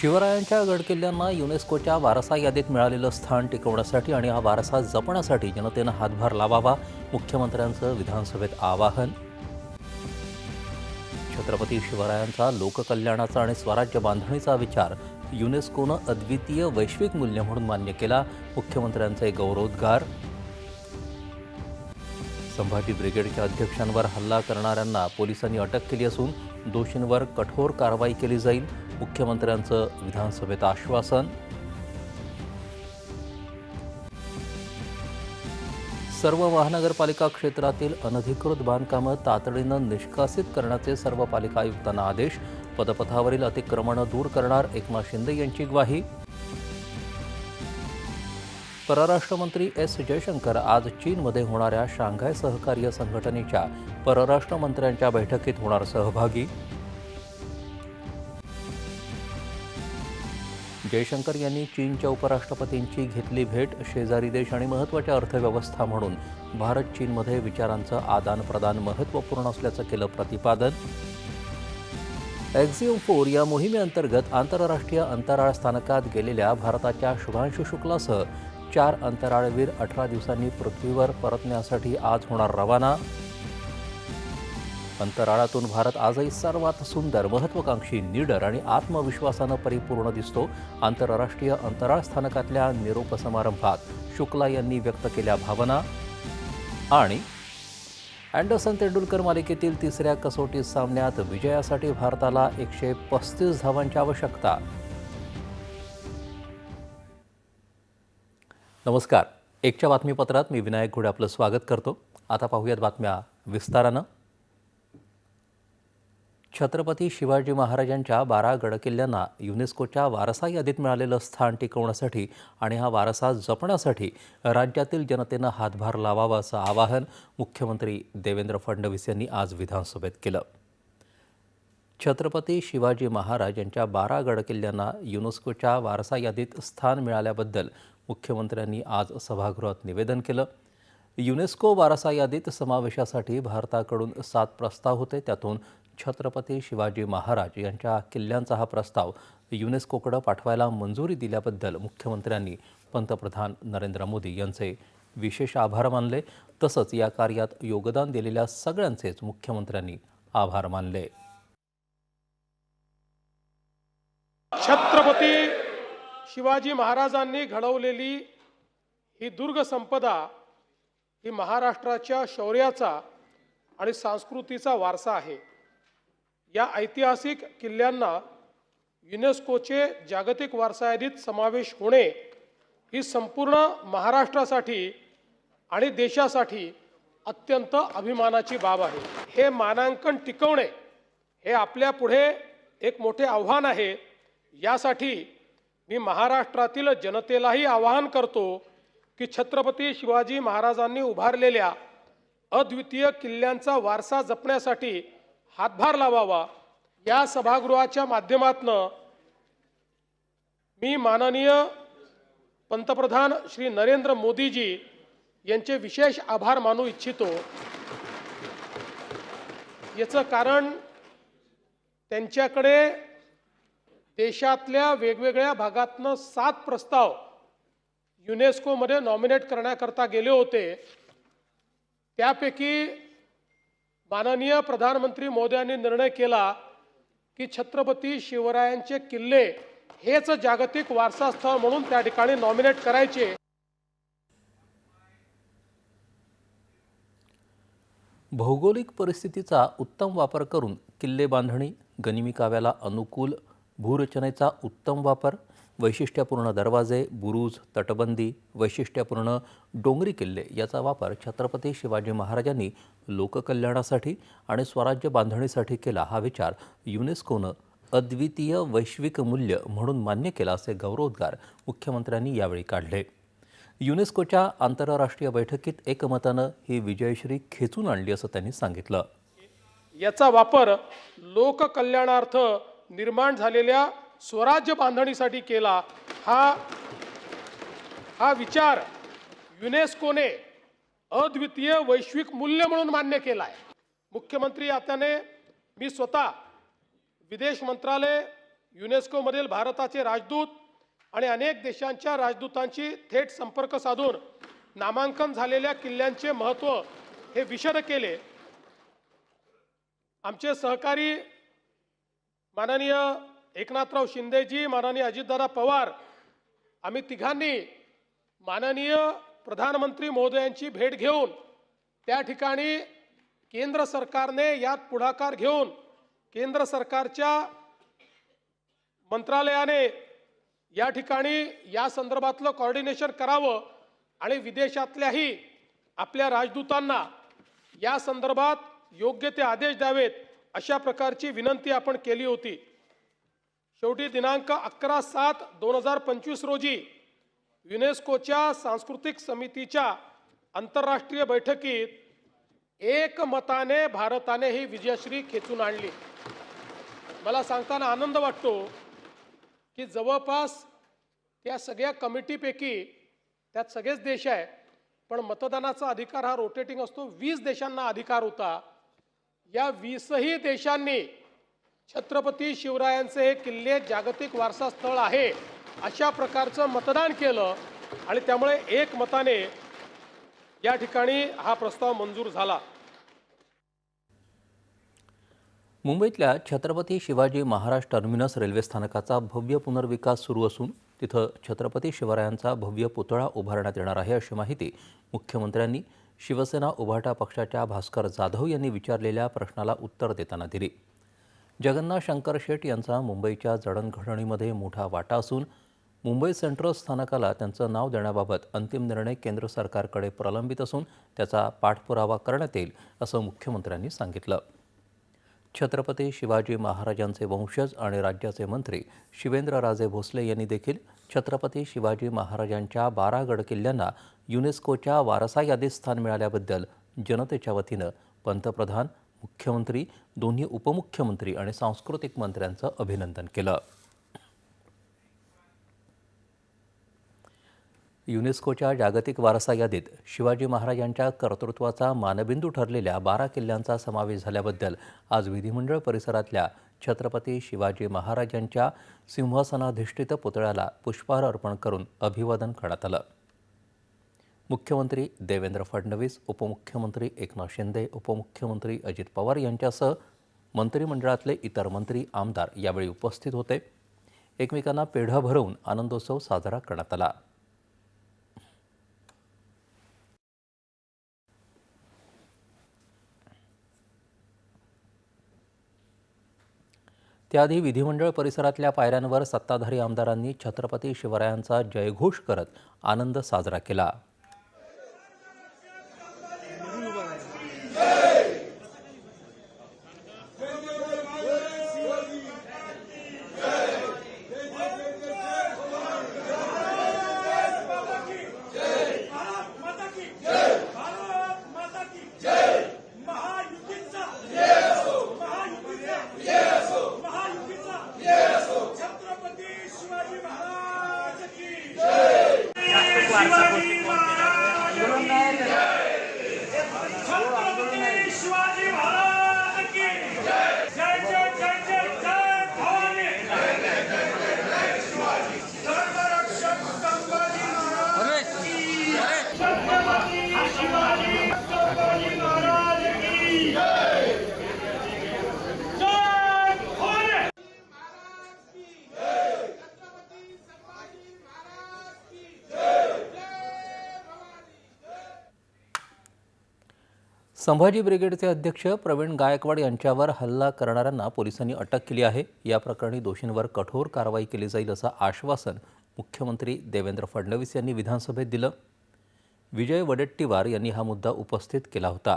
शिवरायांच्या गडकिल्ल्यांना युनेस्कोच्या वारसा यादीत मिळालेलं स्थान टिकवण्यासाठी आणि हा वारसा जपण्यासाठी जनतेनं हातभार लावावा मुख्यमंत्र्यांचं विधानसभेत आवाहन. छत्रपती शिवरायांचा लोककल्याणाचा आणि स्वराज्य बांधणीचा विचार युनेस्कोनं अद्वितीय वैश्विक मूल्य म्हणून मान्य केला मुख्यमंत्र्यांचे गौरवोद्गार. संभाजी ब्रिगेडच्या अध्यक्षांवर हल्ला करणाऱ्यांना पोलिसांनी अटक केली असून दोषींवर कठोर कारवाई केली जाईल. मुख्यमंत्र्यांचं विधानसभेत आश्वासन. सर्व महानगरपालिका क्षेत्रातील अनधिकृत बांधकामं तातडीनं निष्कासित करण्याचे सर्व पालिका आयुक्तांना आदेश. पदपथावरील अतिक्रमणं दूर करणार एकनाथ शिंदे यांची ग्वाही. परराष्ट्र मंत्री एस जयशंकर आज चीनमध्ये होणाऱ्या शांघाय सहकार्य संघटनेच्या परराष्ट्र मंत्र्यांच्या बैठकीत होणार सहभागी. जयशंकर यांनी चीनच्या उपराष्ट्रपतींची घेतली भेट शेजारी देश आणि महत्त्वाच्या अर्थव्यवस्था म्हणून. भारत चीनमध्ये विचारांचं आदानप्रदान महत्त्वपूर्ण असल्याचं केलं प्रतिपादन. एक्झिओम फोर या मोहिमेअंतर्गत आंतरराष्ट्रीय अंतराळ स्थानकात गेलेल्या भारताच्या शुभांशु शुक्लासह चार अंतराळवीर अठरा दिवसांनी पृथ्वीवर परतण्यासाठी आज होणार रवाना. अंतराळातून भारत आजही सर्वात सुंदर महत्वाकांक्षी निडर आणि आत्मविश्वासानं परिपूर्ण दिसतो आंतरराष्ट्रीय अंतराळ स्थानकातल्या निरोप समारंभात. शुक्ला यांनी व्यक्त केल्या भावना आणि अँडरसन तेंडुलकर मालिकेतील तिसऱ्या कसोटी सामन्यात विजयासाठी भारताला एकशे पस्तीस धावांची आवश्यकता. नमस्कार. एकच्या बातमीपत्रात मी विनायक घोडे आपलं स्वागत करतो. आता पाहूयात बातम्या विस्तारानं. छत्रपती शिवाजी महाराजांच्या बारा गडकिल्ल्यांना युनेस्कोच्या वारसा यादीत मिळालेलं स्थान टिकवण्यासाठी आणि हा वारसा जपण्यासाठी राज्यातील जनतेनं हातभार लावावा असं आवाहन मुख्यमंत्री देवेंद्र फडणवीस यांनी आज विधानसभेत केलं. छत्रपती शिवाजी महाराज यांच्या बारा गडकिल्ल्यांना युनेस्कोच्या वारसा यादीत स्थान मिळाल्याबद्दल मुख्यमंत्र्यांनी आज सभागृहात निवेदन केलं. युनेस्को वारसा यादीत समावेशासाठी भारताकडून सात प्रस्ताव होते त्यातून छत्रपती शिवाजी महाराज यांच्या किल्ल्यांचा हा प्रस्ताव युनेस्कोकडे पाठवायला मंजुरी दिल्याबद्दल मुख्यमंत्र्यांनी पंतप्रधान नरेंद्र मोदी यांचे विशेष आभार मानले. तसंच या कार्यात योगदान दिलेल्या सगळ्यांचेच मुख्यमंत्र्यांनी आभार मानले. छत्रपती शिवाजी महाराजांनी घडवलेली ही दुर्ग संपदा ही महाराष्ट्राच्या शौर्याचा आणि संस्कृतीचा वारसा आहे. या ऐतिहासिक किल्ल्यांना युनेस्कोचे जागतिक वारसा यादीत समावेश होणे ही संपूर्ण महाराष्ट्रासाठी आणि देशासाठी अत्यंत अभिमानाची बाब आहे. हे मानांकन टिकवणे हे आपल्या पुढे एक मोठे आव्हान आहे. यासाठी मी महाराष्ट्रातील जनतेलाही आवाहन करतो की छत्रपती शिवाजी महाराजांनी उभारलेल्या अद्वितीय किल्ल्यांचा वारसा जपण्यासाठी हातभार लावावा. या सभागृहाच्या माध्यमातनं मी माननीय पंतप्रधान श्री नरेंद्र मोदीजी यांचे विशेष आभार मानू इच्छितो. याचं कारण त्यांच्याकडे देशातल्या वेगवेगळ्या भागातनं सात प्रस्ताव युनेस्कोमध्ये नॉमिनेट करण्याकरता गेले होते. त्यापैकी माननीय प्रधानमंत्री मोदयांनी निर्णय केला की छत्रपती शिवरायांचे किल्ले हेच जागतिक वारसास्थळ म्हणून त्या ठिकाणी नॉमिनेट करायचे. भौगोलिक परिस्थितीचा उत्तम वापर करून किल्ले बांधणी गनिमी काव्याला अनुकूल भूरचनेचा उत्तम वापर वैशिष्ट्यपूर्ण दरवाजे बुरुज तटबंदी वैशिष्ट्यपूर्ण डोंगरी किल्ले याचा वापर छत्रपती शिवाजी महाराजांनी लोककल्याणासाठी आणि स्वराज्य बांधणीसाठी केला हा विचार युनेस्कोनं अद्वितीय वैश्विक मूल्य म्हणून मान्य केला असे गौरवोद्गार मुख्यमंत्र्यांनी यावेळी काढले. युनेस्कोच्या आंतरराष्ट्रीय बैठकीत एकमतानं ही विजयश्री खेचून आणली असं त्यांनी सांगितलं. याचा वापर लोककल्याणार्थ निर्माण झालेल्या स्वराज्य बांधणीसाठी केला हा हा विचार युनेस्कोने अद्वितीय वैश्विक मूल्य म्हणून मान्य केला आहे. मुख्यमंत्री आत्याने मी स्वतः विदेश मंत्रालय युनेस्कोमधील भारताचे राजदूत आणि अनेक देशांच्या राजदूतांशी थेट संपर्क साधून नामांकन झालेल्या किल्ल्यांचे महत्त्व हे विशद केले. आमचे सहकारी माननीय एकनाथराव शिंदेजी माननीय अजितदादा पवार आम्ही तिघांनी माननीय प्रधानमंत्री महोदयांची भेट घेऊन त्या ठिकाणी केंद्र सरकारने यात पुढाकार घेऊन केंद्र सरकारच्या मंत्रालयाने या ठिकाणी या संदर्भातलं कॉर्डिनेशन करावं आणि विदेशातल्याही आपल्या राजदूतांना या संदर्भात योग्य ते आदेश द्यावेत अशा प्रकारची विनंती आपण केली होती. शेवटी दिनांक अकरा सात दोन हजार पंचवीस रोजी युनेस्कोच्या सांस्कृतिक समितीच्या आंतरराष्ट्रीय बैठकीत एकमताने भारताने ही विजयश्री खेचून आणली. मला सांगताना आनंद वाटतो की जवळपास त्या सगळ्या कमिटीपैकी त्यात सगळेच देश आहे पण मतदानाचा अधिकार हा रोटेटिंग असतो. वीस देशांना अधिकार होता. या वीसही देशांनी छत्रपती शिवरायांचे हे किल्ले जागतिक वारसा स्थळ आहे अशा प्रकारचं मतदान केलं आणि त्यामुळे एक मताने या ठिकाणी हा प्रस्ताव मंजूर झाला. मुंबईतल्या छत्रपती शिवाजी महाराज टर्मिनस रेल्वे स्थानकाचा भव्य पुनर्विकास सुरू असून तिथं छत्रपती शिवरायांचा भव्य पुतळा उभारण्यात येणार आहे अशी माहिती मुख्यमंत्र्यांनी शिवसेना उभाटा पक्षाच्या भास्कर जाधव यांनी विचारलेल्या प्रश्नाला उत्तर देताना दिली. जगन्नाथ शंकर शेट यांचा मुंबईच्या जडणघडणीमध्ये मोठा वाटा असून मुंबई सेंट्रल स्थानकाला त्यांचं नाव देण्याबाबत अंतिम निर्णय केंद्र सरकारकडे प्रलंबित असून त्याचा पाठपुरावा करण्यात येईल असं मुख्यमंत्र्यांनी सांगितलं. छत्रपती शिवाजी महाराजांचे वंशज आणि राज्याचे मंत्री शिवेंद्रराजे भोसले यांनी देखील छत्रपती शिवाजी महाराजांच्या बारा गड किल्ल्यांना युनेस्कोच्या वारसा यादीत स्थान मिळाल्याबद्दल जनतेच्या वतीनं पंतप्रधान मुख्यमंत्री दोन्ही उपमुख्यमंत्री आणि सांस्कृतिक मंत्र्यांचं अभिनंदन केलं. युनेस्कोच्या जागतिक वारसा यादीत शिवाजी महाराजांच्या कर्तृत्वाचा मानबिंदू ठरलेल्या बारा किल्ल्यांचा समावेश झाल्याबद्दल आज विधिमंडळ परिसरातल्या छत्रपती शिवाजी महाराजांच्या सिंहासनाधिष्ठित पुतळ्याला पुष्पहार अर्पण करून अभिवादन करण्यात आलं. मुख्यमंत्री देवेंद्र फडणवीस उपमुख्यमंत्री एकनाथ शिंदे उपमुख्यमंत्री अजित पवार यांच्यासह मंत्रिमंडळातले इतर मंत्री आमदार यावेळी उपस्थित होते. एकमेकांना पेढा भरवून आनंदोत्सव साजरा करण्यात आला. त्याआधी विधिमंडळ परिसरातल्या पायऱ्यांवर सत्ताधारी आमदारांनी छत्रपती शिवरायांचा जयघोष करत आनंद साजरा केला भारत माता की जय भारत माता की जय महायुतीचा महायुतीचा महायुतीचा छत्रपती शिवाजी महाराज की जय शिवाजी महाराज की छत्रपती शिवाजी महाराज की जय जय जय जय जय जय भवानी धर्मरक्षक संभाजी महाराज की छत्रपती शिवाजी छत्रपती महाराज की जय जय भवानी संभाजी ब्रिगेडचे अध्यक्ष प्रवीण गायकवाड यांच्यावर हल्ला करणाऱ्यांना पोलिसांनी अटक केली आहे. या प्रकरणी दोषींवर कठोर कारवाई केली जाईल असं आश्वासन मुख्यमंत्री देवेंद्र फडणवीस यांनी विधानसभेत दिलं. विजय वडेट्टीवार यांनी हा मुद्दा उपस्थित केला होता.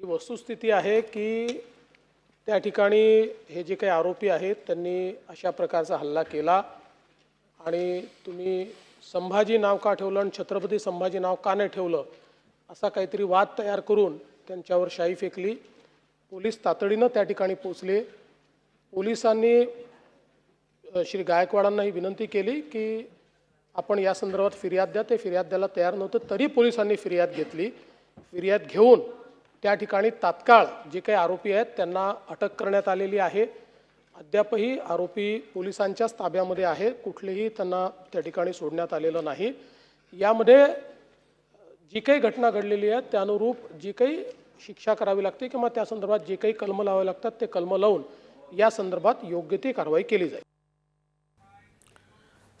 ही वस्तुस्थिती आहे की त्या ठिकाणी हे जे काही आरोपी आहेत त्यांनी अशा प्रकारचा हल्ला केला आणि तुम्ही संभाजी नाव का ठेवलं आणि छत्रपती संभाजी नाव का नाही ठेवलं असा काहीतरी वाद तयार करून त्यांच्यावर शाई फेकली. पोलीस तातडीनं त्या ठिकाणी पोचले पोलिसांनी श्री गायकवाडांना ही विनंती केली की आपण या संदर्भात फिर्याद द्या. ते फिर्याद द्यायला तयार नव्हतं तरी पोलिसांनी फिर्याद घेतली. फिर्याद घेऊन त्या ठिकाणी तात्काळ जे काही आरोपी आहेत त्यांना अटक करण्यात आलेली आहे. अद्यापही आरोपी पोलिसांच्याच ताब्यामध्ये आहे कुठलेही त्यांना त्या ठिकाणी सोडण्यात आलेलं नाही. यामध्ये जी काही घटना घडलेली आहे त्यानुरूप जी काही शिक्षा करावी लागते किंवा त्या संदर्भात जे काही कलम लावावे लागतात ते कलम लावून या संदर्भात योग्य ती कारवाई केली जाईल.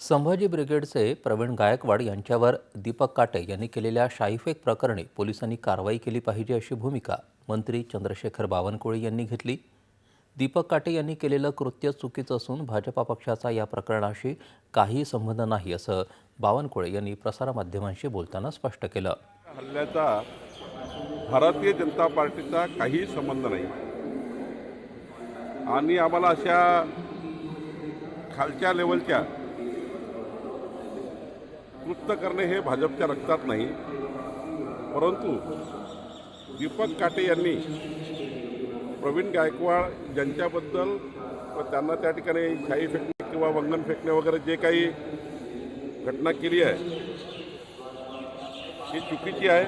संभाजी ब्रिगेडचे प्रवीण गायकवाड यांच्यावर दीपक काटे यांनी केलेल्या शाईफेक प्रकरणी पोलिसांनी कारवाई केली पाहिजे अशी भूमिका मंत्री चंद्रशेखर बावनकुळे यांनी घेतली. दीपक काटे यांनी केलेलं कृत्य चुकीचं असून भाजपा पक्षाचा या प्रकरणाशी काही संबंध नाही असं बावनकुळे यांनी प्रसारमाध्यमांशी बोलताना स्पष्ट केलं. हल्ल्याचा भारतीय जनता पार्टीचा काही संबंध नाही. आणि आम्हाला अशा खालच्या लेवलच्या कृत्य करणे हे भाजपच्या रक्तात नाही. परंतु दीपक काटे यांनी प्रवीण गायकवाड यांच्याबद्दल व त्यांना त्या ठिकाणी शाई फेकणे किंवा वंगण फेकणे वगैरे जे काही घटना केली आहे ही चुकीची आहे.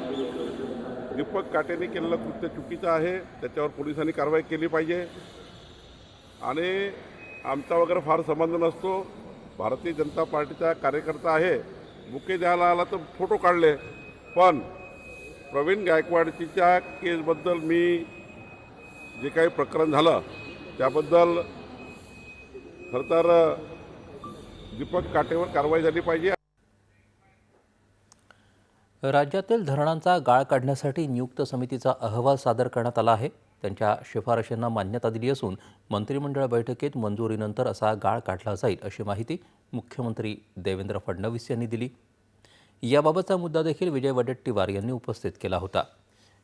दीपक काटेने केलेलं कृत्य चुकीचं आहे. त्याच्यावर पोलिसांनी कारवाई केली पाहिजे. आणि आमचा वगैरे फार संबंध नसतो. भारतीय जनता पार्टीचा कार्यकर्ता आहे. बुके द्यायला आला तर फोटो काढले. पण प्रवीण गायकवाडच्या केसबद्दल मी जे काही प्रकरण झालं त्याबद्दल खरं तर दीपक काटेवर कारवाई झाली पाहिजे. राज्यातील धरणांचा गाळ काढण्यासाठी नियुक्त समितीचा अहवाल सादर करण्यात आला आहे. त्यांच्या शिफारशींना मान्यता दिली असून मंत्रिमंडळ बैठकीत मंजुरीनंतर असा गाळ काढला जाईल अशी माहिती मुख्यमंत्री देवेंद्र फडणवीस यांनी दिली. याबाबतचा मुद्दा देखील विजय वडेट्टीवार यांनी उपस्थित केला होता.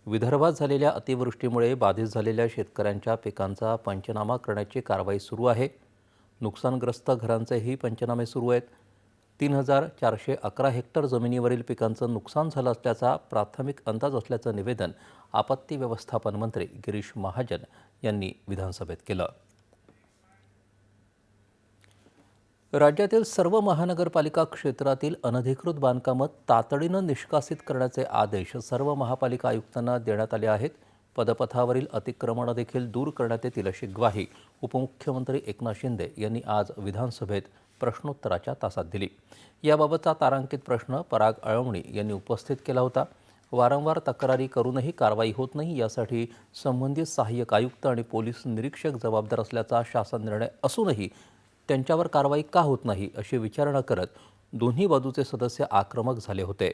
विदर्भात झालेल्या अतिवृष्टीमुळे बाधित झालेल्या शेतकऱ्यांच्या पिकांचा पंचनामा करण्याची कारवाई सुरू आहे. नुकसानग्रस्त घरांचेही पंचनामे सुरू आहेत. तीन हजार चारशे अकरा हेक्टर जमिनीवरील पिकांचं नुकसान झालं असल्याचा प्राथमिक अंदाज असल्याचं निवेदन आपत्ती व्यवस्थापन मंत्री गिरीश महाजन यांनी विधानसभेत केलं. राज्यातील सर्व महानगरपालिका क्षेत्रातील अनधिकृत बांधकामं तातडीनं निष्कासित करण्याचे आदेश सर्व महापालिका आयुक्तांना देण्यात आले आहेत. पदपथावरील अतिक्रमणं देखील दूर करण्यात येतील अशी ग्वाही उपमुख्यमंत्री एकनाथ शिंदे यांनी आज विधानसभेत प्रश्नोत्तराच्या तासात दिली. याबाबतचा तारांकित प्रश्न पराग अळवणी यांनी उपस्थित केला होता. वारंवार तक्रारी करूनही कारवाई होत नाही यासाठी संबंधित सहाय्यक आयुक्त आणि पोलीस निरीक्षक जबाबदार असल्याचा शासन निर्णय असूनही त्यांच्यावर कारवाई का होत नाही अशी विचारणा करत दोन्ही बाजूचे सदस्य आक्रमक झाले होते.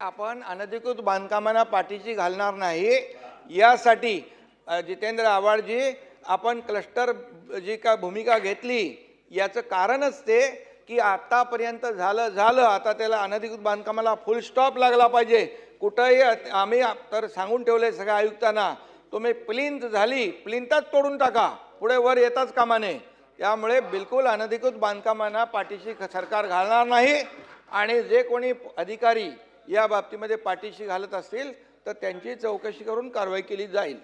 आपण अनधिकृत बांधकामांना पाठीशी घालणार नाही. यासाठी जितेंद्र आव्हाडजी आपण क्लस्टर जी काय भूमिका घेतली याचं कारणच ते की आत्तापर्यंत झालं झालं. आता त्याला अनधिकृत बांधकामाला फुल स्टॉप लागला पाहिजे. कुठंही आम्ही तर सांगून ठेवले सगळ्या आयुक्तांना तुम्ही प्लिंथ झाली प्लिंथच तोडून टाका. पुढे वर येताच कामाने त्यामुळे बिलकुल अनधिकृत बांधकामांना पाठीशी सरकार घालणार नाही. आणि जे कोणी अधिकारी या बाबतीमध्ये पाठीशी घालत असतील तर त्यांची चौकशी करून कारवाई केली जाईल.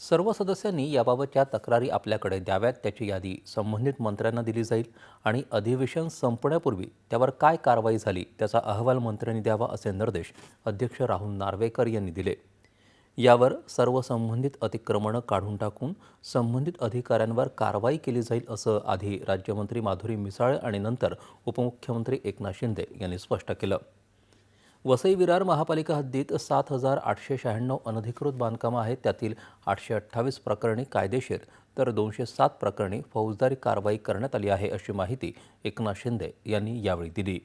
सर्व सदस्यांनी याबाबतच्या तक्रारी आपल्याकडे द्याव्यात त्याची यादी संबंधित मंत्र्यांना दिली जाईल आणि अधिवेशन संपण्यापूर्वी त्यावर काय कारवाई झाली त्याचा अहवाल मंत्र्यांनी द्यावा असे निर्देश अध्यक्ष राहुल नार्वेकर यांनी दिले. यावर सर्व संबंधित अतिक्रमणं काढून टाकून संबंधित अधिकाऱ्यांवर कारवाई केली जाईल असं आधी राज्यमंत्री माधुरी मिसाळ आणि नंतर उपमुख्यमंत्री एकनाथ शिंदे यांनी स्पष्ट केलं. वसई विरार महापालिका हद्दीत सात हजार आठशे शहाण्णव अनधिकृत बांधकामं आहेत. त्यातील आठशे अठ्ठावीस प्रकरणी कायदेशीर तर दोनशे सात प्रकरणी फौजदारी कारवाई करण्यात आली आहे अशी माहिती एकनाथ शिंदे यांनी यावेळी दिली.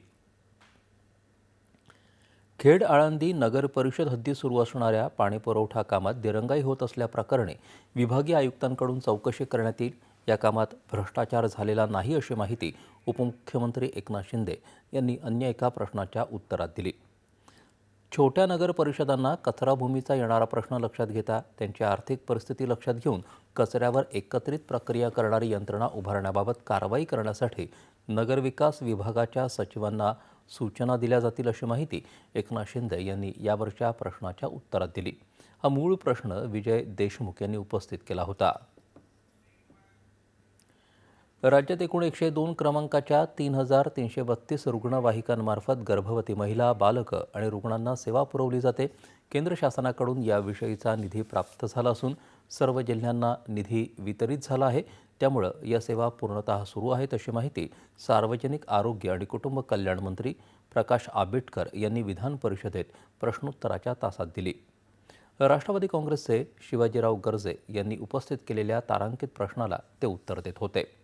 खेड आळंदी नगर परिषद हद्दीत सुरू असणाऱ्या पाणीपुरवठा कामात दिरंगाई होत असल्याप्रकरणी विभागीय आयुक्तांकडून चौकशी करण्यात येईल. या कामात भ्रष्टाचार झालेला नाही अशी माहिती उपमुख्यमंत्री एकनाथ शिंदे यांनी अन्य एका प्रश्नाच्या उत्तरात दिली. छोट्या नगर परिषदांना कचराभूमीचा येणारा प्रश्न लक्षात घेता त्यांची आर्थिक परिस्थिती लक्षात घेऊन कचऱ्यावर एकत्रित प्रक्रिया करणारी यंत्रणा उभारण्याबाबत कारवाई करण्यासाठी नगरविकास विभागाच्या सचिवांना सूचना दिल्या जातील अशी माहिती एकनाथ शिंदे यांनी यावरच्या प्रश्नाच्या उत्तरात दिली. हा मूळ प्रश्न विजय देशमुख यांनी उपस्थित केला होता. राज्यात एकूण एकशे दोन क्रमांकाच्या तीन हजार तीनशे बत्तीस रुग्णवाहिकांमार्फत गर्भवती महिला बालकं आणि रुग्णांना सेवा पुरवली जाते. केंद्र शासनाकडून याविषयीचा निधी प्राप्त झाला असून सर्व जिल्ह्यांना निधी वितरित झाला आहे. त्यामुळं या सेवा पूर्णतः सुरू आहेत अशी माहिती सार्वजनिक आरोग्य आणि कुटुंब कल्याण मंत्री प्रकाश आंबेडकर यांनी विधान परिषदेत प्रश्नोत्तराच्या तासात दिली. राष्ट्रवादी काँग्रेसचे शिवाजीराव गर्जे यांनी उपस्थित केलेल्या तारांकित प्रश्नाला ते उत्तर देत होते.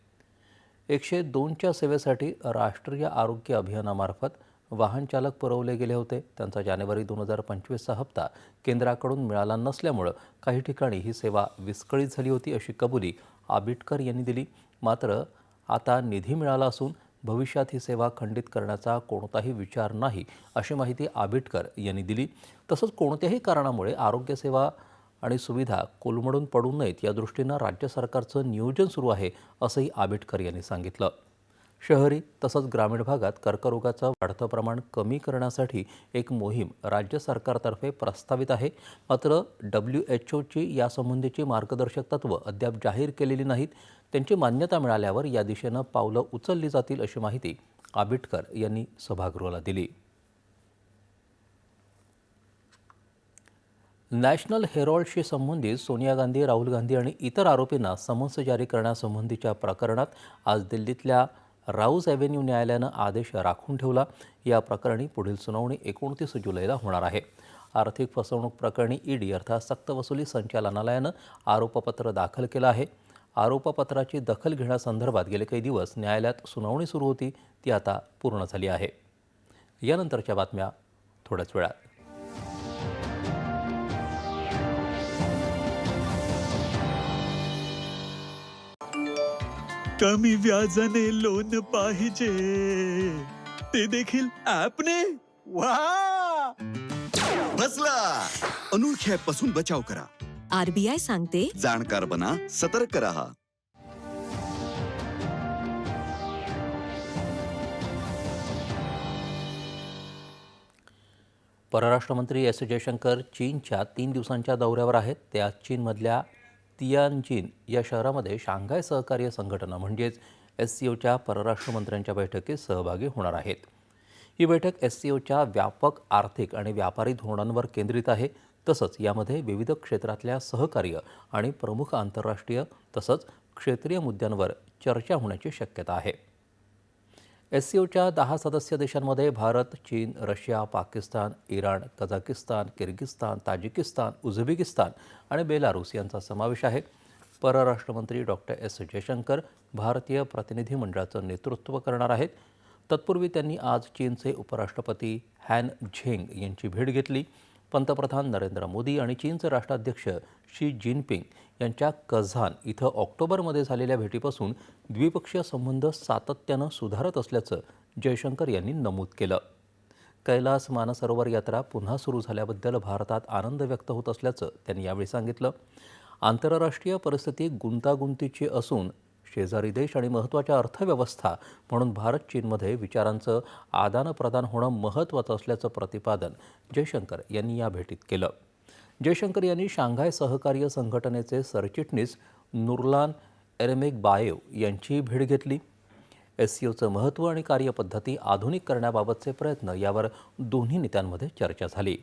एकशे दोनच्या सेवेसाठी राष्ट्रीय आरोग्य अभियानामार्फत वाहन चालक पुरवले गेले होते. त्यांचा जानेवारी दोन हजार पंचवीसचा हप्ता केंद्राकडून मिळाला नसल्यामुळं काही ठिकाणी ही सेवा विस्कळीत झाली होती अशी कबुली आबिटकर यांनी दिली. मात्र आता निधी मिळाला असून भविष्यात ही सेवा खंडित करण्याचा कोणताही विचार नाही अशी माहिती आबिटकर यांनी दिली. तसंच कोणत्याही कारणामुळे आरोग्यसेवा आणि सुविधा कोलमडून पडू नयेत या दृष्टीनं राज्य सरकारचं नियोजन सुरू आहे असंही आबिटकर यांनी सांगितलं. शहरी तसंच ग्रामीण भागात कर्करोगाचं वाढतं प्रमाण कमी करण्यासाठी एक मोहीम राज्य सरकारतर्फे प्रस्तावित आहे. मात्र डब्ल्यू एच ओची यासंबंधीची मार्गदर्शक तत्त्व अद्याप जाहीर केलेली नाहीत. त्यांची मान्यता मिळाल्यावर या दिशेनं पावलं उचलली जातील अशी माहिती आबिटकर यांनी सभागृहाला दिली. नॅशनल हेरॉल्डशी संबंधित सोनिया गांधी राहुल गांधी आणि इतर आरोपींना समन्स जारी करण्यासंबंधीच्या प्रकरणात आज दिल्लीतल्या राऊज ॲव्हेन्यू न्यायालयानं आदेश राखून ठेवला. या प्रकरणी पुढील सुनावणी एकोणतीस जुलैला होणार आहे. आर्थिक फसवणूक प्रकरणी ईडी अर्थात सक्तवसुली संचालनालयानं आरोपपत्र दाखल केलं आहे. आरोपपत्राची दखल घेण्यासंदर्भात गेले काही दिवस न्यायालयात सुनावणी सुरू होती. ती आता पूर्ण झाली आहे. यानंतरच्या बातम्या थोड्याच वेळात. कमी व्याजाने लोन पाहिजे. ते देखील ऍपने वा! बसला अनोळख्या पासून बचाव करा. आरबीआय सांगते. जाणकार बना सतर्क रहा. परराष्ट्रमंत्री एस जयशंकर चीनच्या तीन दिवसांच्या दौऱ्यावर आहेत. ते आज चीनमधल्या तियानजिन या शहरामध्ये शांघाय सहकार्य संघटना म्हणजेच एस सी ओच्या परराष्ट्रमंत्र्यांच्या बैठकीत सहभागी होणार आहेत. ही बैठक एस सी ओच्या व्यापक आर्थिक आणि व्यापारी धोरणांवर केंद्रित आहे तसंच यामध्ये विविध क्षेत्रातल्या सहकार्य आणि प्रमुख आंतरराष्ट्रीय तसंच क्षेत्रीय मुद्द्यांवर चर्चा होण्याची शक्यता आहे. एस सी ओच्या दहा सदस्य देशांमध्ये भारत चीन Russia Pakistan Iran Kazakhstan Kyrgyzstan Tajikistan Uzbekistan आणि बेलारूस यांचा समावेश आहे. परराष्ट्रमंत्री डॉक्टर एस. जयशंकर भारतीय प्रतिनिधी मंडळाचं नेतृत्व करणार आहेत. तत्पूर्वी त्यांनी आज चीनचे उपराष्ट्रपती हॅन झेंग यांची भेट घेतली. पंतप्रधान नरेंद्र मोदी आणि चीनचे राष्ट्राध्यक्ष शी जिनपिंग यांच्या कझान इथं ऑक्टोबरमध्ये झालेल्या भेटीपासून द्विपक्षीय संबंध सातत्यानं सुधारत असल्याचं जयशंकर यांनी नमूद केलं. कैलास मानसरोवर यात्रा पुन्हा सुरू झाल्याबद्दल भारतात आनंद व्यक्त होत असल्याचं त्यांनी यावेळी सांगितलं. आंतरराष्ट्रीय परिस्थिती गुंतागुंतीची असून शेजारी देश आणि महत्त्वाच्या अर्थव्यवस्था म्हणून भारत चीनमध्ये विचारांचं आदानप्रदान होणं महत्त्वाचं असल्याचं प्रतिपादन जयशंकर यांनी या भेटीत केलं. जयशंकर यांनी शांघाय सहकार्य संघटनेचे सरचिटणीस नुरलान एरेमेक बायेव यांचीही भेट घेतली. एस सी ओचं महत्त्व आणि कार्यपद्धती आधुनिक करण्याबाबतचे प्रयत्न यावर दोन्ही नेत्यांमध्ये चर्चा झाली.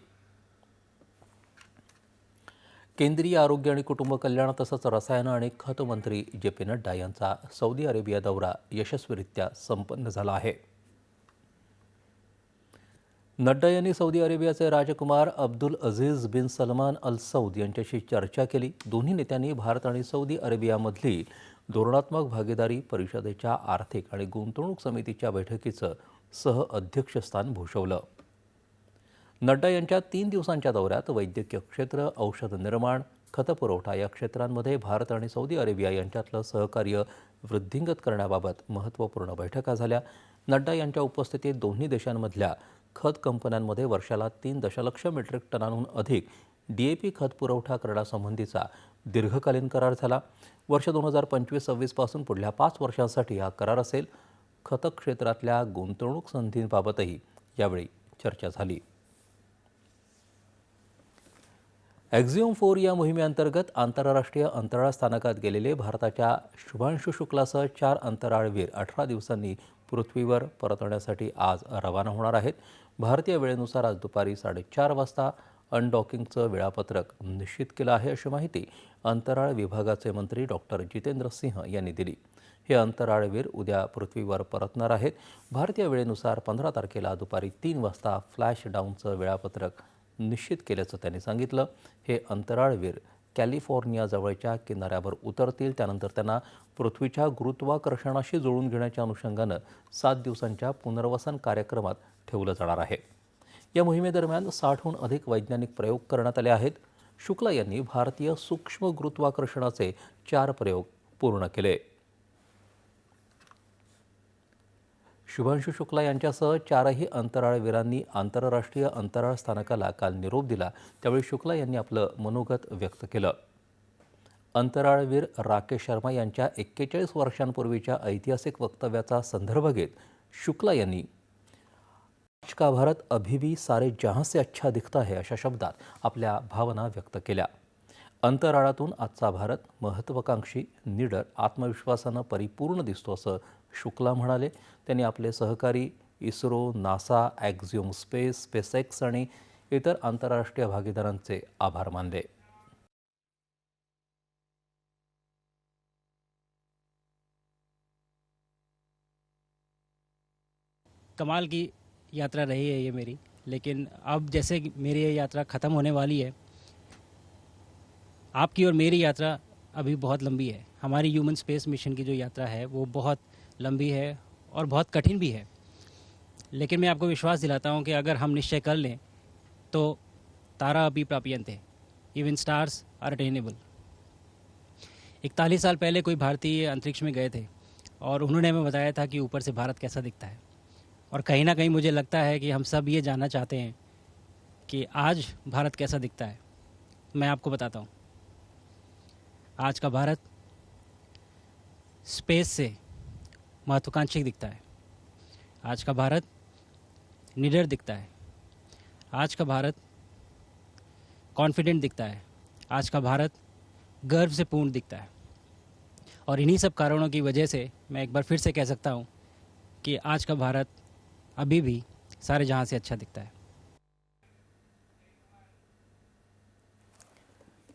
केंद्रीय आरोग्य आणि कुटुंब कल्याण तसंच रसायन आणि खत मंत्री जे पी नड्डा यांचा सौदी अरेबिया दौरा यशस्वीरित्या संपन्न झाला आहे. नड्डा यांनी सौदी अरेबियाचे राजकुमार Abdul Aziz bin Salman Al Saud यांच्याशी चर्चा केली. दोन्ही नेत्यांनी भारत आणि सौदी अरेबियामधली धोरणात्मक भागीदारी परिषदेच्या आर्थिक आणि गुंतवणूक समितीच्या बैठकीचं सह अध्यक्षस्थान भूषवलं. नड्डा यांच्या तीन दिवसांच्या दौऱ्यात वैद्यकीय क्षेत्र औषध निर्माण खतपुरवठा या क्षेत्रांमध्ये भारत आणि सौदी अरेबिया यांच्यातलं सहकार्य वृद्धिंगत करण्याबाबत महत्त्वपूर्ण बैठका झाल्या. नड्डा यांच्या उपस्थितीत दोन्ही देशांमधल्या खत कंपन्यांमध्ये वर्षाला तीन दशलक्ष मेट्रिक टनांहून अधिक डीएपी खत पुरवठा करण्यासंबंधीचा दीर्घकालीन करार झाला. वर्ष दोन हजार पंचवीस सव्वीसपासून पुढल्या पाच वर्षांसाठी हा करार असेल. खत क्षेत्रातल्या गुंतवणूक संधींबाबतही यावेळी चर्चा झाली. ॲक्झिओम फोर या मोहिमेअंतर्गत आंतरराष्ट्रीय अंतराळ स्थानकात गेलेले भारताच्या शुभांशु शुक्लासह चार अंतराळवीर अठरा दिवसांनी पृथ्वीवर परतण्यासाठी आज रवाना होणार आहेत. भारतीय वेळेनुसार आज दुपारी साडेचार वाजता अनडॉकिंगचं वेळापत्रक निश्चित केलं आहे अशी माहिती अंतराळ विभागाचे मंत्री डॉक्टर जितेंद्र सिंह यांनी दिली. हे अंतराळवीर उद्या पृथ्वीवर परतणार आहेत. भारतीय वेळेनुसार पंधरा तारखेला दुपारी तीन वाजता फ्लॅश डाऊनचं वेळापत्रक निश्चित केल्याचं त्यांनी सांगितलं. हे अंतराळवीर कॅलिफोर्नियाजवळच्या किनाऱ्यावर उतरतील. त्यानंतर त्यांना पृथ्वीच्या गुरुत्वाकर्षणाशी जुळून घेण्याच्या अनुषंगानं सात दिवसांच्या पुनर्वसन कार्यक्रमात ठेवलं जाणार आहे. या मोहिमेदरम्यान साठहून अधिक वैज्ञानिक प्रयोग करण्यात आले आहेत. शुक्ला यांनी भारतीय सूक्ष्म गुरुत्वाकर्षणाचे चार प्रयोग पूर्ण केले. शुभांशु शुक्ला यांच्यासह चारही अंतराळवीरांनी आंतरराष्ट्रीय अंतराळ स्थानकाला काल निरोप दिला त्यावेळी शुक्ला यांनी आपलं मनोगत व्यक्त केलं. अंतराळवीर राकेश शर्मा यांच्या एक्केचाळीस वर्षांपूर्वीच्या ऐतिहासिक वक्तव्याचा संदर्भ घेत शुक्ला यांनी आज का भारत अभी भी सारे जहां से अच्छा दिखता है अशा शब्दात आपल्या भावना व्यक्त केल्या. अंतराळातून आजचा भारत महत्त्वाकांक्षी निडर आत्मविश्वासानं परिपूर्ण दिसतो असं शुक्ला म्हणाले, त्यांनी आपले सहकारी ISRO, NASA Axiom space, SpaceX आणि इतर आंतरराष्ट्रीय भागीदारांचे आभार मानले. कमाल की यात्रा रही है ये मेरी, लेकिन अब जैसे मेरी ये यात्रा ख़त्म होने वाली है, आपकी और मेरी यात्रा अभी बहुत लंबी है। हमारी ह्यूमन स्पेस मिशन की जो यात्रा है, वो बहुत लंबी है और बहुत कठिन भी है। लेकिन मैं आपको विश्वास दिलाता हूँ कि अगर हम निश्चय कर लें तो तारा अभी प्राप्यंत है। इवन स्टार्स आर अटेनेबल इकतालीस साल पहले कोई भारतीय अंतरिक्ष में गए थे और उन्होंने हमें बताया था कि ऊपर से भारत कैसा दिखता है। और कहीं ना कहीं मुझे लगता है कि हम सब ये जानना चाहते हैं कि आज भारत कैसा दिखता है। मैं आपको बताता हूँ। आज का भारत स्पेस से महत्वाकांक्षी दिखता है। आज का भारत निडर दिखता है। आज का भारत कॉन्फिडेंट दिखता है। आज का भारत गर्व से पूर्ण दिखता है। और इन्हीं सब कारणों की वजह से मैं एक बार फिर से कह सकता हूँ कि आज का भारत अभी भी सारे जहाँ से अच्छा दिखता है।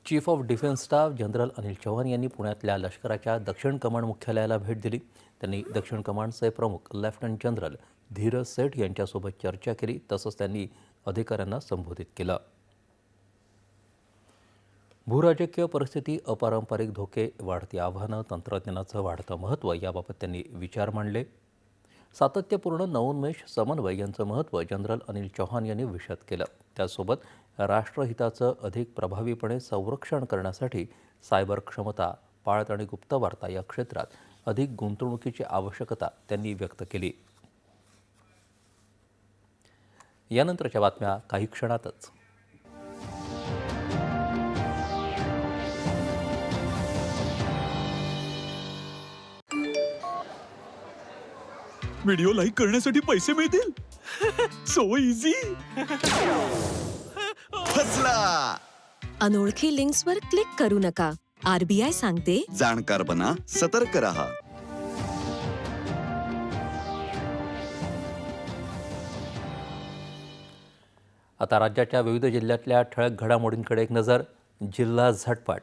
Chief of defence staff general Anil Chavan यांनी पुण्यातल्या लष्कराच्या दक्षिण कमांड मुख्यालयाला भेट दिली. त्यांनी दक्षिण कमांडचे प्रमुख लेफ्टनंट जनरल धीरज सेठ यांच्यासोबत चर्चा केली तसंच त्यांनी अधिकाऱ्यांना संबोधित केलं. भूराजकीय परिस्थिती अपारंपरिक धोके वाढती आव्हानं तंत्रज्ञानाचं वाढतं महत्त्व याबाबत त्यांनी विचार मांडले. सातत्यपूर्ण नवोन्मेष समन्वय यांचं महत्त्व जनरल अनिल चौहान यांनी विशद केलं. त्यासोबत राष्ट्रहिताचं अधिक प्रभावीपणे संरक्षण करण्यासाठी सायबर क्षमता पाळत आणि गुप्तवार्ता या क्षेत्रात अधिक गुंतवणुकीची आवश्यकता त्यांनी व्यक्त केली. यानंतरच्या बातम्या काही क्षणातच. व्हिडिओ लाईक करण्यासाठी पैसे मिळतील? सो इझी फसला. अनोळखी लिंक्सवर क्लिक करू नका. आरबीआय सांगते. जाणकार बना सतर्क रहा. आता राज्याच्या विविध जिल्ह्यातल्या ठळक घडामोडींकडे एक नजर जिल्हा झटपट.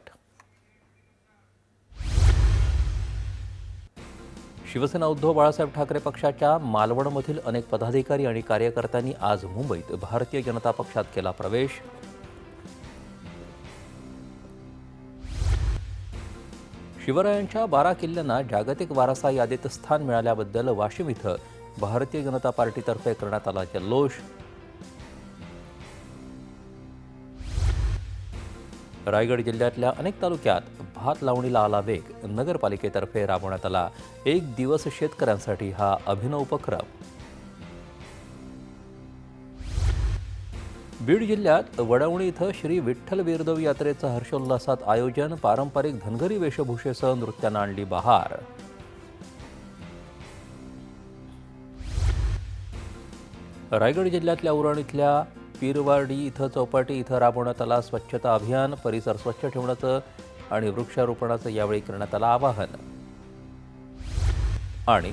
शिवसेना उद्धव बाळासाहेब ठाकरे पक्षाच्या मालवणमधील अनेक पदाधिकारी आणि कार्यकर्त्यांनी आज मुंबईत भारतीय जनता पक्षात केला प्रवेश. शिवरायांच्या बारा किल्ल्यांना जागतिक वारसा यादीत स्थान मिळाल्याबद्दल वाशिम इथं भारतीय जनता पार्टीतर्फे करण्यात आला जल्लोष. रायगड जिल्ह्यातल्या अनेक तालुक्यात भात लावणीला आला वेग. नगरपालिकेतर्फे राबवण्यात आला एक दिवस शेतकऱ्यांसाठी हा अभिनव उपक्रम. बीड जिल्ह्यात वडवणी इथं श्री विठ्ठल वीरदव यात्रेचं हर्षोल्लासात आयोजन पारंपरिक धनगरी वेशभूषेसह नृत्यानं आणली बहार. रायगड जिल्ह्यातल्या उरण इथल्या पीरवाडी इथं चौपाटी इथं राबवण्यात आला स्वच्छता अभियान परिसर स्वच्छ ठेवण्याचं आणि वृक्षारोपणाचं यावेळी करण्यात आलं आवाहन. आणि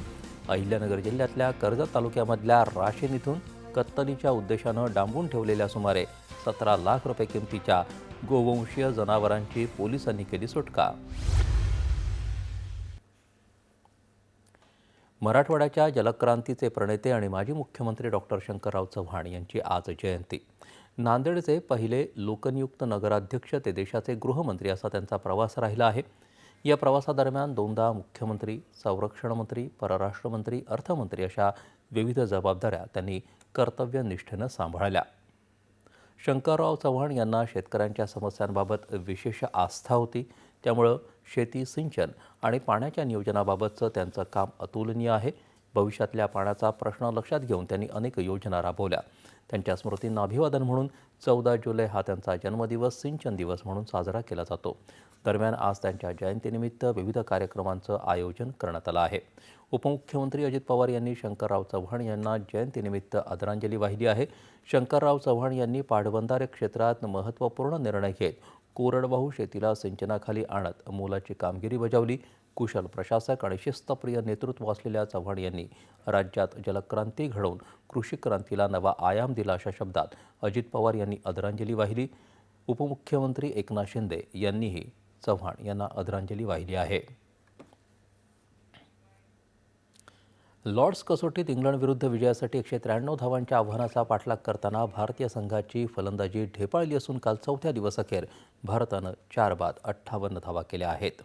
अहिल्यानगर जिल्ह्यातल्या कर्जत तालुक्यामधल्या राशीन इथून कत्तलीच्या उद्देशानं डांबून ठेवलेल्या सुमारे सतरा लाख रुपये किमतीच्या गोवंशीय जनावरांची पोलिसांनी केली सुटका. मराठवाड्याच्या जलक्रांतीचे प्रणेते आणि माजी मुख्यमंत्री डॉक्टर शंकरराव चव्हाण यांची आज जयंती. नांदेडचे पहिले लोकनियुक्त नगराध्यक्ष ते देशाचे गृहमंत्री असा त्यांचा प्रवास राहिला आहे. या प्रवासादरम्यान दोनदा मुख्यमंत्री संरक्षण मंत्री परराष्ट्र मंत्री अर्थमंत्री अशा विविध जबाबदाऱ्या त्यांनी कर्तव्यनिष्ठेनं सांभाळल्या. शंकरराव चव्हाण यांना शेतकऱ्यांच्या समस्यांबाबत विशेष आस्था होती. त्यामुळं शेती सिंचन आणि पाण्याच्या नियोजनाबाबतचं त्यांचं काम अतुलनीय आहे. भविष्यातल्या पाण्याचा प्रश्न लक्षात घेऊन त्यांनी अनेक योजना राबवल्या. त्यांच्या स्मृतींना अभिवादन म्हणून चौदा जुलै हा त्यांचा जन्मदिवस सिंचन दिवस म्हणून साजरा केला जातो. दरम्यान आज त्यांच्या जयंतीनिमित्त विविध कार्यक्रमांचं आयोजन करण्यात आलं आहे. उपमुख्यमंत्री अजित पवार यांनी शंकरराव चव्हाण यांना जयंतीनिमित्त आदरांजली वाहिली आहे. शंकरराव चव्हाण यांनी पाटबंधारे क्षेत्रात महत्त्वपूर्ण निर्णय घेत कोरडवाहू शेतीला सिंचनाखाली आणत मोलाची कामगिरी बजावली. कुशल प्रशासक आणि शिस्तप्रिय नेतृत्व असलेल्या चव्हाण यांनी राज्यात जलक्रांती घडवून कृषी क्रांतीला नवा आयाम दिला अशा शब्दात अजित पवार यांनी आदरांजली वाहिली. उपमुख्यमंत्री एकनाथ शिंदे यांनीही चव्हाण यांना आदरांजली वाहिली आहे. लॉर्ड्स कसोटीत इंग्लंडविरुद्ध विजयासाठी एकशे त्र्याण्णव धावांच्या आव्हानाचा पाठलाग करताना भारतीय संघाची फलंदाजी ढेपाळली असून काल चौथ्या दिवसअखेर भारतानं चार बाद अठ्ठावन्न धावा केल्या आहेत.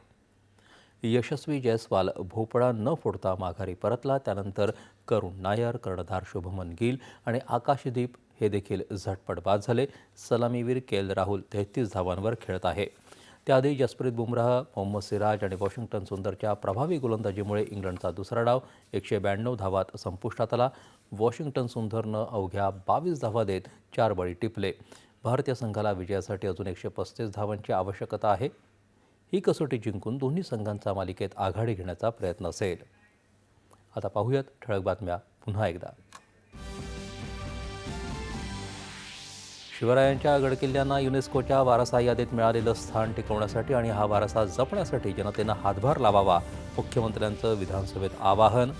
यशस्वी जयस्वाल भोपळा न फोडता माघारी परतला त्यानंतर करुण नायर कर्णधार शुभमन गिल आणि आकाशदीप हे देखील झटपट बाद झाले. सलामीवीर केल राहुल तेहतीस धावांवर खेळत आहे. त्याआधी जसप्रीत बुमराह मोहम्मद सिराज आणि वॉशिंग्टन सुंदरच्या प्रभावी गोलंदाजीमुळे इंग्लंडचा दुसरा डाव एकशे ब्याण्णव धावात संपुष्टात आला. वॉशिंग्टन सुंदरनं अवघ्या बावीस धावा देत चार बळी टिपले. भारतीय संघाला विजयासाठी अजून एकशे पस्तीस धावांची आवश्यकता आहे. ही कसोटी जिंकून दोन्ही संघांचा मालिकेत आघाडी घेण्याचा प्रयत्न असेल. आता पाहूयात ठळक बातम्या पुन्हा एकदा. शिवरायांच्या गडकिल्ल्यांना युनेस्कोच्या वारसा यादीत मिळालेलं स्थान टिकवण्यासाठी आणि हा वारसा जपण्यासाठी जनतेनं हातभार लावावा मुख्यमंत्र्यांचं विधानसभेत आवाहन.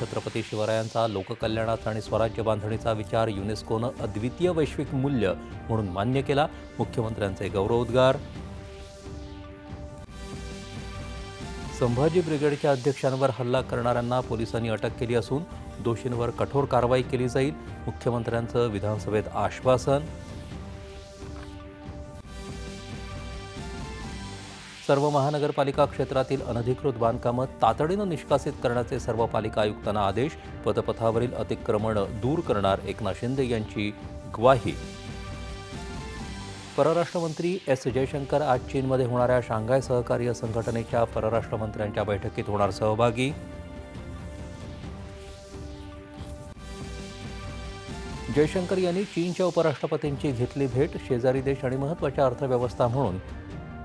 छत्रपती शिवरायांचा लोककल्याणाचा आणि स्वराज्य बांधणीचा विचार युनेस्कोनं अद्वितीय वैश्विक मूल्य म्हणून मान्य केला मुख्यमंत्र्यांचे गौरवोद्गार संभाजी ब्रिगेडच्या अध्यक्षांवर हल्ला करणाऱ्यांना पोलिसांनी अटक केली असून दोषींवर कठोर कारवाई केली जाईल मुख्यमंत्र्यांचं विधानसभेत आश्वासन. सर्व महानगरपालिका क्षेत्रातील अनधिकृत बांधकामं तातडीनं निष्कासित करण्याचे सर्व पालिका आयुक्तांना आदेश पदपथावरील अतिक्रमणं दूर करणार एकनाथ शिंदे यांची ग्वाही. परराष्ट्र मंत्री एस जयशंकर आज चीनमध्ये होणाऱ्या शांघाय सहकार्य संघटनेच्या परराष्ट्र मंत्र्यांच्या बैठकीत होणार सहभागी. जयशंकर यांनी चीनच्या उपराष्ट्रपतींची घेतली भेट शेजारी देश आणि महत्त्वाच्या अर्थव्यवस्था म्हणून.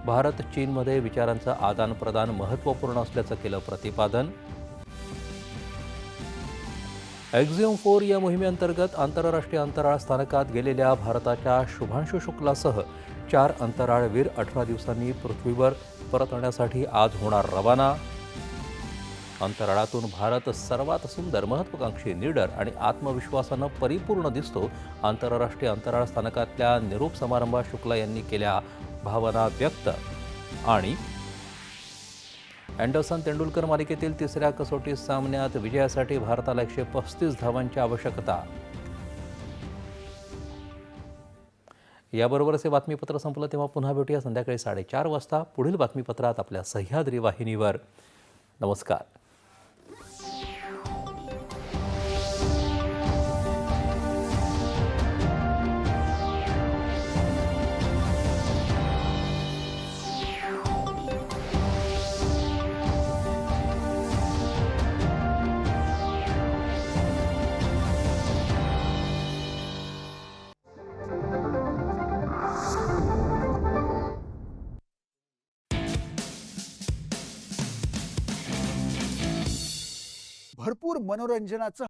भारत चीनमध्ये विचारांचं आदानप्रदान महत्त्वपूर्ण असल्याचं केलं प्रतिपादन. एक्झिओम फोर या मोहिमेअंतर्गत आंतरराष्ट्रीय अंतराळ स्थानकात गेलेल्या भारताच्या शुभांशु शुक्लासह चार अंतराळवीर अठरा दिवसांनी पृथ्वीवर परतण्यासाठी आज होणार रवाना. अंतराळातून भारत सर्वात सुंदर महत्वाकांक्षी निडर आणि आत्मविश्वासानं परिपूर्ण दिसतो आंतरराष्ट्रीय अंतराळ स्थानकातल्या निरोप समारंभात शुक्ला यांनी केल्या भावना व्यक्त. आणि अँडरसन तेंडुलकर मालिकेतील तिसऱ्या कसोटी सामन्यात विजयासाठी भारताला एकशे पस्तीस धावांची आवश्यकता. याबरोबरच हे बातमीपत्र संपलं तेव्हा पुन्हा भेटूया संध्याकाळी साडेचार वाजता. पुढील बातमीपत्रात आपल्या सह्याद्री वाहिनीवर. नमस्कार. मनोरंजनाचं